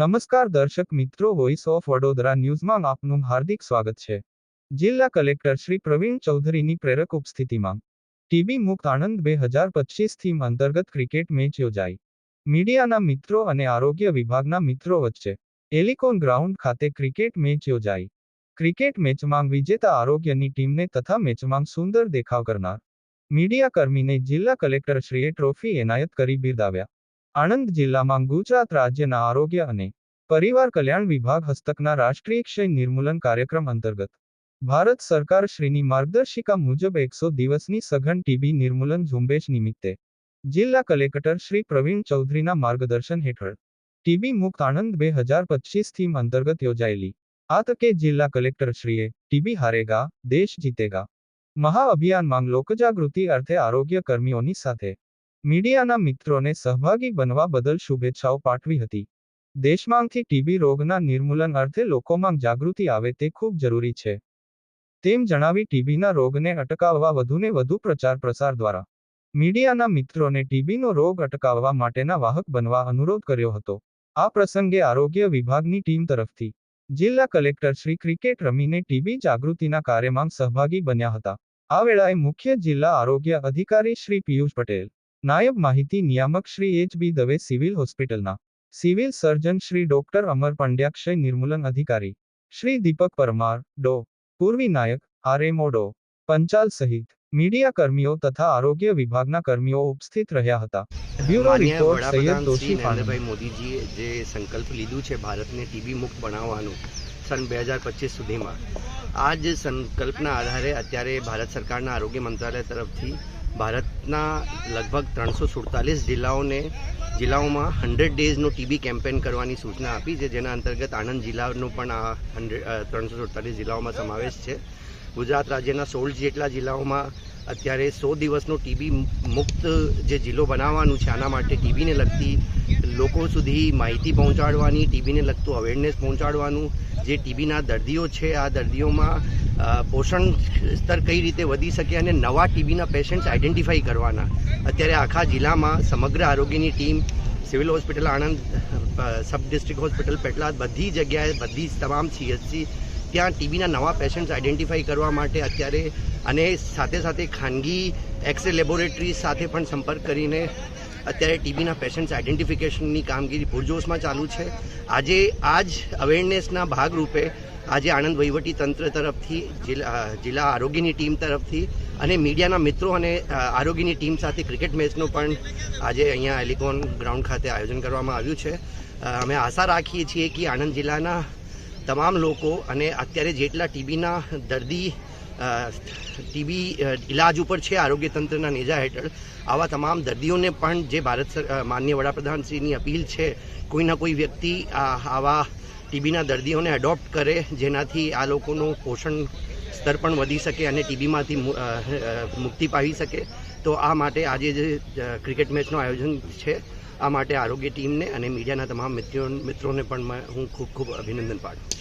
નમસ્કાર દર્શક મિત્રો વોઇસ ઓફ વડોદરા ન્યૂઝમાં આપનું હાર્દિક સ્વાગત છે. જિલ્લા કલેક્ટર શ્રી પ્રવીણ ચૌધરીની પ્રેરક ઉપસ્થિતિમાં ટીબી મુક્ત આણંદ બે હજાર પચીસ થીમ અંતર્ગત ક્રિકેટ મેચ યોજાઈ. મીડિયાના મિત્રો અને આરોગ્ય વિભાગના મિત્રો વચ્ચે એલિકોન ગ્રાઉન્ડ ખાતે ક્રિકેટ મેચ યોજાઈ. ક્રિકેટ મેચમાં વિજેતા આરોગ્યની ટીમને તથા મેચમાં સુંદર દેખાવ કરનાર મીડિયા કર્મીને જિલ્લા કલેક્ટરશ્રીએ ટ્રોફી એનાયત કરી બિરદાવ્યા. આણંદ જિલ્લામાં ગુજરાત રાજ્યના આરોગ્ય અને પરિવાર કલ્યાણ વિભાગ હસ્તકના રાષ્ટ્રીય ક્ષય નિર્મૂલન કાર્યક્રમ અંતર્ગત ભારત સરકાર શ્રીની માર્ગદર્શિકા મુજબ એકસો દિવસની સઘન ટીબી નિર્મૂલન ઝુંબેશ નિમિત્તે જિલ્લા કલેક્ટર શ્રી પ્રવીણ ચૌધરીના માર્ગદર્શન હેઠળ ટીબી મુક્ત આણંદ બે હજાર પચીસ થીમ અંતર્ગત યોજાયેલી. આ તકે જિલ્લા કલેક્ટરશ્રીએ ટીબી હારેગા, દેશ જીતેગા મહાઅભિયાનમાં લોકજાગૃતિ અર્થે આરોગ્ય કર્મીઓની સાથે મીડિયાના મિત્રોને સહભાગી બનવા બદલ શુભેચ્છાઓ પાઠવી હતી. દેશમાંથી ટીબી રોગના નિર્મૂલન અર્થે લોકોમાં જાગૃતિ આવે તે ખૂબ જરૂરી છે. તેમ જણાવી ટીબીના રોગને અટકાવવા વધુને વધુ પ્રચાર પ્રસાર દ્વારા. મીડિયાના મિત્રોને ટીબીનો રોગ અટકાવવા માટેના વાહક બનવા અનુરોધ કર્યો હતો. આ પ્રસંગે આરોગ્ય વિભાગની ટીમ તરફથી જિલ્લા કલેક્ટર શ્રી ક્રિકેટ રમીને ટીબી જાગૃતિના કાર્યમાં સહભાગી બન્યા હતા. આ વેળાએ મુખ્ય જિલ્લા આરોગ્ય અધિકારી શ્રી પિયુષ પટેલ નાયબ માહિતી નિયામક Shri H B Dave civil હોસ્પિટલના civil surgeon Shri doctor Amar પંડ્યાક્ષય નિર્મૂલન અધિકારી શ્રી દીપક પરમાર ડો. પૂર્વી નાયક આરએમઓ ડો. પંચાલ સહિત મીડિયા કર્મીઓ તથા આરોગ્ય વિભાગના કર્મીઓ ઉપસ્થિત રહ્યા હતા. બ્યુરો રિપોર્ટ સૈયદ દોશી નરેન્દ્રભાઈ મોદીજીએ જે સંકલ્પ લીધું છે ભારતને ટીબી મુક્ત બનાવવાનું સન બે હજાર પચીસ સુધીમાં. આ જ સંકલ્પના આધારે અત્યારે ભારત સરકારના આરોગ્ય મંત્રાલય તરફથી ભારતના લગભગ ત્રણસો સુડતાલીસ જિલ્લાઓને, જિલ્લાઓમાં હંડ્રેડ ડેઝનો ટીબી કેમ્પેન કરવાની સૂચના આપી છે, જેના અંતર્ગત આણંદ જિલ્લાનો પણ આ હંડ્રેડ ત્રણસો સુડતાલીસ જિલ્લાઓમાં સમાવેશ છે. ગુજરાત રાજ્યના સોળ જેટલા જિલ્લાઓમાં અત્યારે સો દિવસનો ટીબી મુક્ત જે જિલ્લો બનાવવાનું છે, આના માટે ટીબીને લગતી લોકો સુધી માહિતી પહોંચાડવાની, ટીબીને લગતું અવેરનેસ પહોંચાડવાનું, જે ટીબીના દર્દીઓ છે, આ દર્દીઓમાં પોષણ સ્તર કઈ રીતે વધી શકે અને નવા ટીબીના પેશન્ટ્સ આઈડેન્ટિફાઈ કરવાના. અત્યારે આખા જિલ્લામાં સમગ્ર આરોગ્યની team civil hospital Anand sub district hospital Petlad, બધી જગ્યાએ બધી જ તમામ સીએચસી ત્યાં ટીબીના નવા પેશન્ટ્સ આઈડેન્ટિફાઈ કરવા માટે અત્યારે અને સાથે સાથે ખાનગી એક્સરે લેબોરેટરી સાથે પણ સંપર્ક કરીને અત્યારે ટીબીના પેશન્ટ્સ આઈડેન્ટિફિકેશનની કામગીરી પૂરજોશમાં ચાલુ છે. આજે આ જ અવેરનેસના ભાગરૂપે આજે આણંદ તંત્ર તરફથી, જિલ્લા જિલ્લા આરોગ્યની ટીમ તરફથી અને મીડિયાના મિત્રો અને આરોગ્યની ટીમ સાથે ક્રિકેટ મેચનો પણ આજે અહીંયા એલિકોન ગ્રાઉન્ડ ખાતે આયોજન કરવામાં આવ્યું છે. અમે આશા રાખીએ છીએ કે આણંદ જિલ્લાના તમામ લોકો અને અત્યારે જેટલા ટીબીના દર્દી ટીબી ઇલાજ ઉપર છે આરોગ્ય તંત્રના નેજા હેઠળ, આવા તમામ દર્દીઓને પણ જે ભારત માન્ય વડાપ્રધાનશ્રીની અપીલ છે કોઈના કોઈ વ્યક્તિ આવા ટીબીના દર્દીઓને એડોપ્ટ કરે, જેનાથી આ લોકોનું પોષણ સ્તર પણ વધી શકે અને ટીબીમાંથી મુક્તિ પાવી શકે, તો આ માટે આજે જે ક્રિકેટ મેચનું આયોજન છે આ માટે આરોગ્ય ટીમને અને મીડિયાના તમામ મિત્રો મિત્રોને પણ હું ખૂબ ખૂબ અભિનંદન પાઠવું